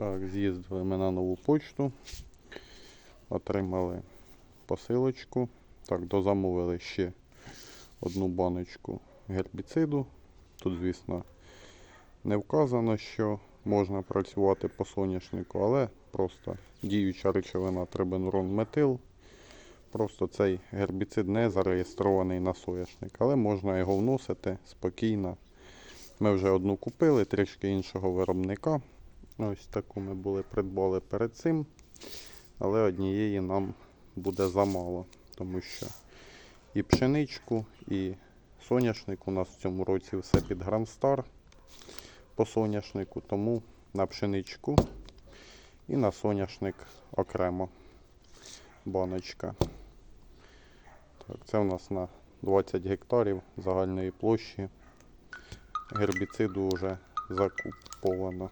Так, з'їздили ми на нову почту. Отримали посилочку. Так, дозамовили ще одну баночку гербіциду. Тут, звісно, не вказано, що можна працювати по соняшнику, але просто діюча речовина трибенурон метил. Просто цей гербіцид не зареєстрований на соняшник, але можна його вносити спокійно. Ми вже одну купили, трішки іншого виробника. Ось таку ми були придбали перед цим. Але однієї нам буде замало, тому що і пшеничку, і соняшник у нас в цьому році все під Грандстар по соняшнику, тому на пшеничку і на соняшник окремо баночка. Так, це у нас на 20 гектарів загальної площі. Гербіциду вже закуповано.